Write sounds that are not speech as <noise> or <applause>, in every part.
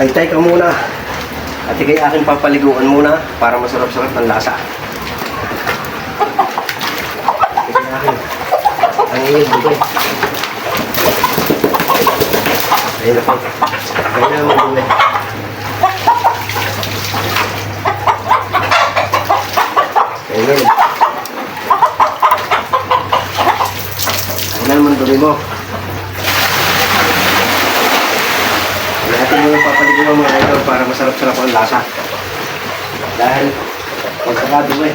Ay, teka muna. At ikay aking papaliguan muna para masarap-sarap ng lasa. Ikay aking. Ang ingin dito. Ayun na po. Ganyan mo muna. Ayun. Ano naman tuloy mo? Mo yung papaligo mo mga idol para masarap-sarap ang lasa. Dahil pagkakado eh.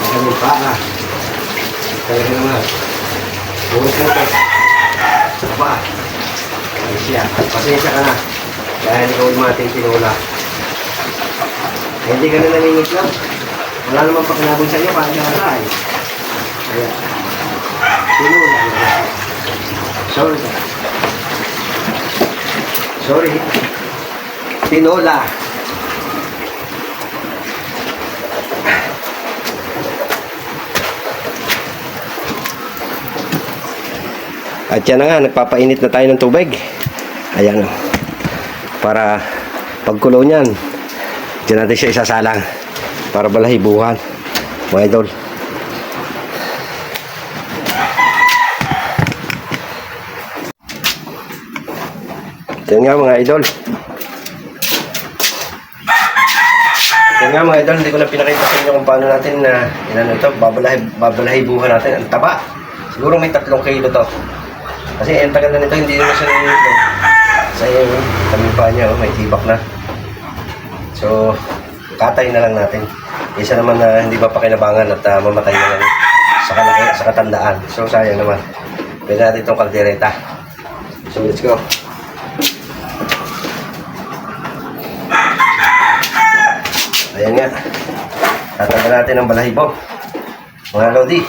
Ang kami pa ka. Talaga naman. Bukas na ito. Sa pa. Ay siya. Pasensya ka na. Dahil ikaw yung mating tinula. Hindi ka na namingit lang. Wala namang pakinabong sa iyo. Paano ka na eh. Kaya, tinula. Sorry. Sorry. Tinola. At yan na nga, nagpapainit na tayo ng tubig. Ayan. Para pagkulo niyan, dyan natin siya isasalang para balahibuhan. Mga idol. Yan nga mga idol. Yan nga mga idol, hindi ko na pinakita sa inyo kung paano natin na inano ito, babalahi, babalahibuhan natin. Ang taba. Siguro may tatlong kilo to. Kasi ang tagal na nito, hindi na siya nilito. Sa iyo, kami pa niya, oh, may tibak na. So, katay na lang natin. Isa naman na hindi pa pakinabangan at ah, mamatay na lang sa, kalaki, sa katandaan. So, sayang naman. Pwede natin itong kaldereta. So, let's go. Ayan nga. Tatanggal natin ang balahibo. Mga Lodi.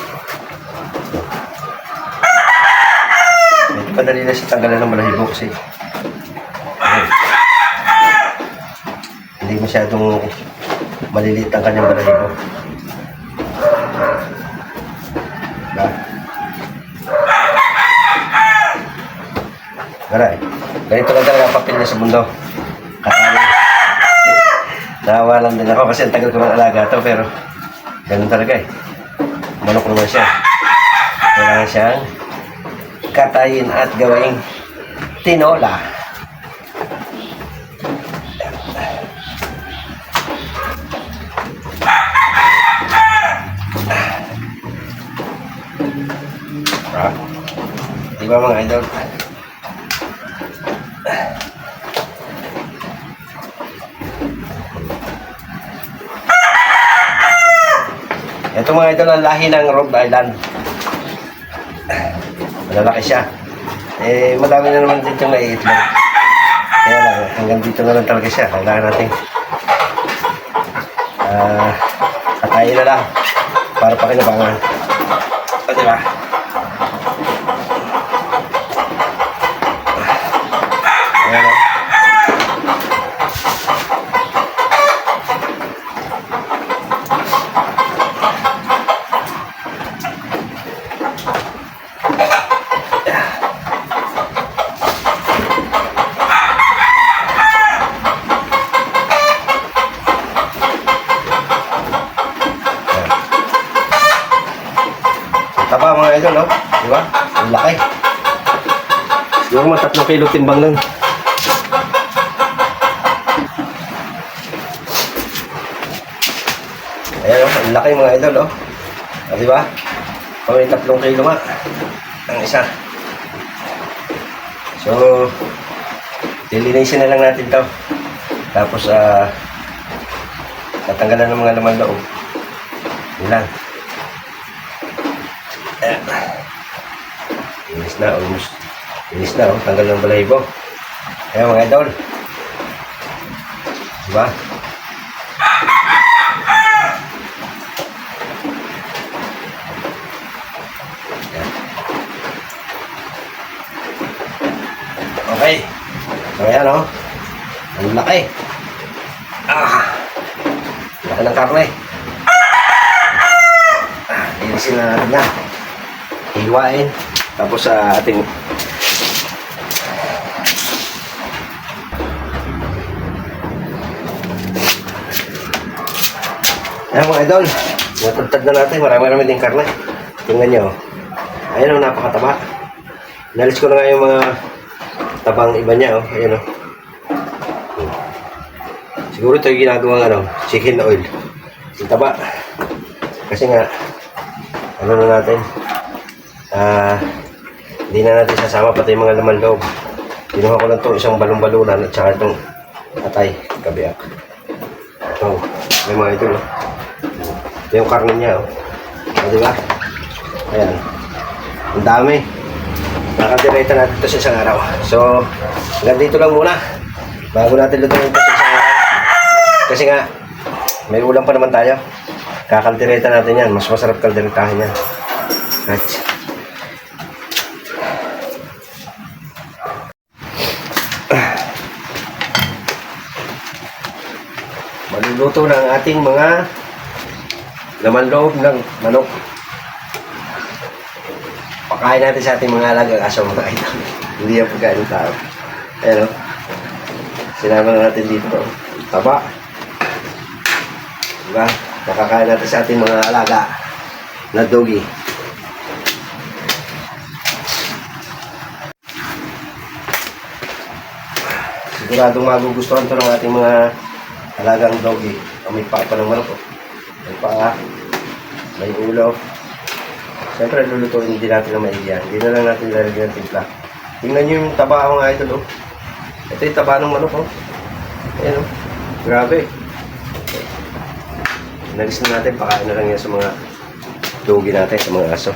Medyo madali na siya tanggalan ng balahibo kasi ayun. hindi masyadong maliliit ang kanyang balahibo. Diba? Garay. Ganito lang talaga ang papel niya sa mundo. Naawa lang din ako kasi ang tagal ko ng alaga to pero ganun talaga eh. Manok naman siya. Kailangan siyang katayin at gawing tinola. Ah. Di ba mga idol? Ito mga idol ang lahi ng Rhode Island. Malalaki siya. Eh, madami na naman dito naiitlog. Kaya lang, hanggang dito na lang talaga siya. Kailangan natin ah, katayin na lang para pakinabangan. O, di Taba mga idol, no? Di ba? Ang laki. Siguro mga tatlong kilo timbang nun. Ayan, oh, ang laki mga idol, oh. Di ba? Oh, may tatlong kilo nga. Ang isa. So, dilinisin na lang natin to. Tapos, ah, tatanggalan ng mga laman loob. Yun lang. Ayan. Inis na, almost. Inis na, oh. Tanggal ng balahibo. Ayan mga idol. Diba? Ayan. Okay. So ayan, oh. Ang laki. Ah. Laki ng karne. Ah, inisin na natin yan hiwain. Tapos sa uh, ating Ayan mga idol, natagtag na natin. Marami-marami din karne. Tingnan nyo. Ayan o, napakataba. Nalis ko na nga yung mga tabang iba niya. Oh. Ayan o. Siguro ito yung ginagawang ano, chicken oil. Yung taba. Kasi nga, ano na natin, ah, hindi na natin sasama pati yung mga laman loob. Kinuha ko lang itong isang balong-balunan at saka itong atay, kabiyak. Ito, may mga ito, no? Ito yung karne niya, oh. O, di ba? Ayan. Ang dami. Nakadireta natin ito sa isang araw. So, hanggang dito lang muna. Bago natin lutuin ito sa isang araw. Kasi nga, may ulam pa naman tayo. Kakaldereta natin yan. Mas masarap kalderetahin yan. Right. Maluluto na ang ating mga laman loob ng manok. Pakain natin sa ating mga alagang aso mga ito. <laughs> Hindi yan pagkain ng tao. Ayan o. Sinama na natin dito. Taba. Diba? Nakakain natin sa ating mga alaga na doggy. Siguradong magugustuhan to ng ating mga alagang doggy. Ah, May paa pa ng manok. oh. May paa. May ulo. Siyempre, lulutuin din natin ng maigi yan. Hindi na lang natin lalagyan ng timpla. Tingnan nyo yung taba mga idol, oh. Ito yung taba ng manok, oh. Ayan, oh. Grabe. Nalis na natin, pakain na lang yan sa mga doggy natin, sa mga aso.